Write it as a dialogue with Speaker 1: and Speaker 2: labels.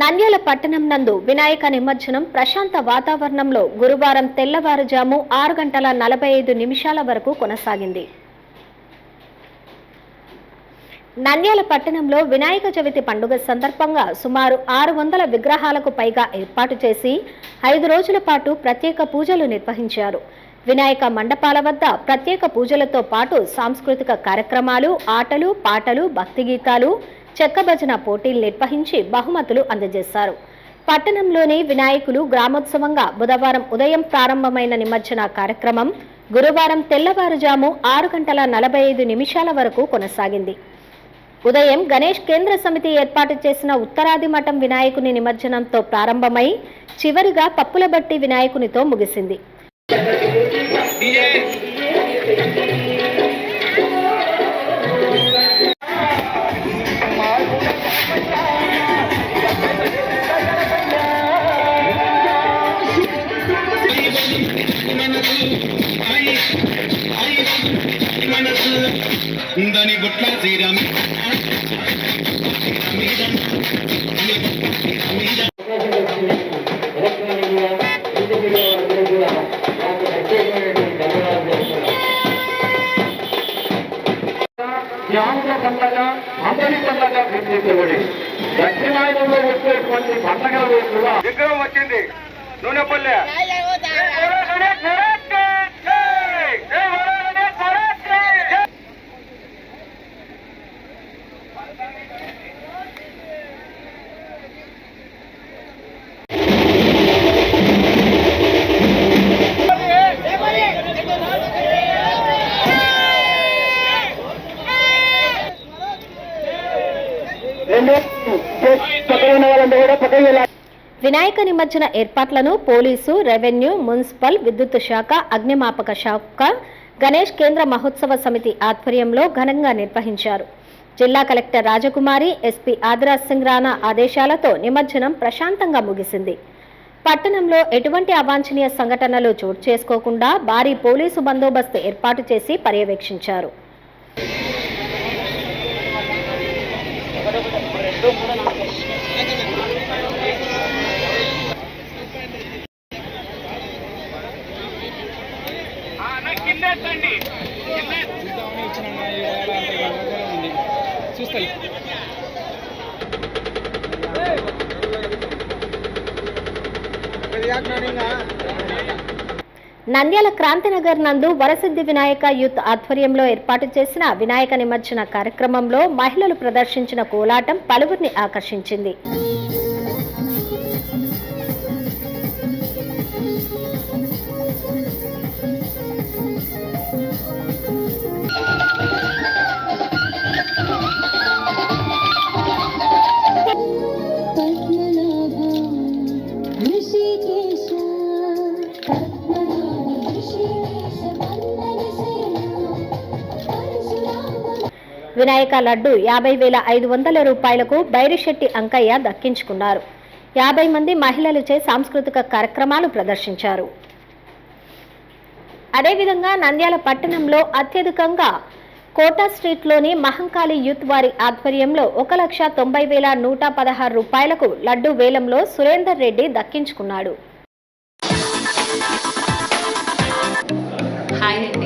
Speaker 1: నంద్యాల పట్టణం నందు వినాయక నిమజ్జనం ప్రశాంత వాతావరణంలో గురువారం తెల్లవారుజాము ఆరు గంటల నలభై ఐదు నిమిషాల వరకు కొనసాగింది. నంద్యాల పట్టణంలో వినాయక చవితి పండుగ సందర్భంగా సుమారు ఆరు వందల విగ్రహాలకు పైగా ఏర్పాటు చేసి ఐదు రోజుల పాటు ప్రత్యేక పూజలు నిర్వహించారు. వినాయక మండపాల వద్ద ప్రత్యేక పూజలతో పాటు సాంస్కృతిక కార్యక్రమాలు ఆటలు పాటలు భక్తి గీతాలు చెక్క భజన పోటీలు నిర్వహించి బహుమతులు అందజేశారు. పట్టణంలోని వినాయకులు గ్రామోత్సవంగా బుధవారం ఉదయం ప్రారంభమైన నిమజ్జన కార్యక్రమం గురువారం తెల్లవారుజాము ఆరు గంటల నలభై ఐదు నిమిషాల వరకు కొనసాగింది. ఉదయం గణేష్ కేంద్ర సమితి ఏర్పాటు చేసిన ఉత్తరాది మఠం వినాయకుని నిమజ్జనంతో ప్రారంభమై చివరిగా పప్పుల బట్టి వినాయకునితో ముగిసింది.
Speaker 2: దాని గుట్ల శ్రీరామ్
Speaker 3: జ్ఞానుల పండగ అందరి పండగ గుర్తించబడి దక్షిణాయనంలో వచ్చేటువంటి పండగలు కూడా విగ్రహం వచ్చింది. నూనెపల్లె.
Speaker 1: వినాయక నిమజ్జన ఏర్పాట్లను పోలీసు రెవెన్యూ మున్సిపల్ విద్యుత్ శాఖ అగ్నిమాపక శాఖ గణేష్ కేంద్ర మహోత్సవ సమితి ఆధ్వర్యంలో ఘనంగా నిర్వహించారు. జిల్లా కలెక్టర్ రాజకుమారి ఎస్పీ ఆదిరాజ్ సింగ్ రాణా ఆదేశాలతో నిమజ్జనం ప్రశాంతంగా ముగిసింది. పట్టణంలో ఎటువంటి అవాంఛనీయ సంఘటనలు చోటు చేసుకోకుండా భారీ పోలీసు బందోబస్తు ఏర్పాటు చేసి పర్యవేక్షించారు.
Speaker 4: చూస్తాయి
Speaker 1: నంద్యాల క్రాంతినగర్ నందు వరసిద్ధి వినాయక యూత్ ఆధ్వర్యంలో ఏర్పాటు చేసిన వినాయక నిమజ్జన కార్యక్రమంలో మహిళలు ప్రదర్శించిన కోలాటం పలువురిని ఆకర్షించింది. వినాయక లడ్డు యాభై వేల ఐదు వందల రూపాయలకు బైరిశెట్టి అంకయ్య దక్కించుకున్నారు. యాభై మంది మహిళలచే సాంస్కృతిక కార్యక్రమాలు ప్రదర్శించారు. అదేవిధంగా నంద్యాల పట్టణంలో అత్యధికంగా కోటా స్ట్రీట్లోని మహంకాళి యూత్ వారి ఆధ్వర్యంలో ఒక లక్ష తొంభై వేల నూట పదహారు రూపాయలకు లడ్డు వేలంలో సురేందర్ రెడ్డి దక్కించుకున్నాడు.
Speaker 5: హాయ్ అండి.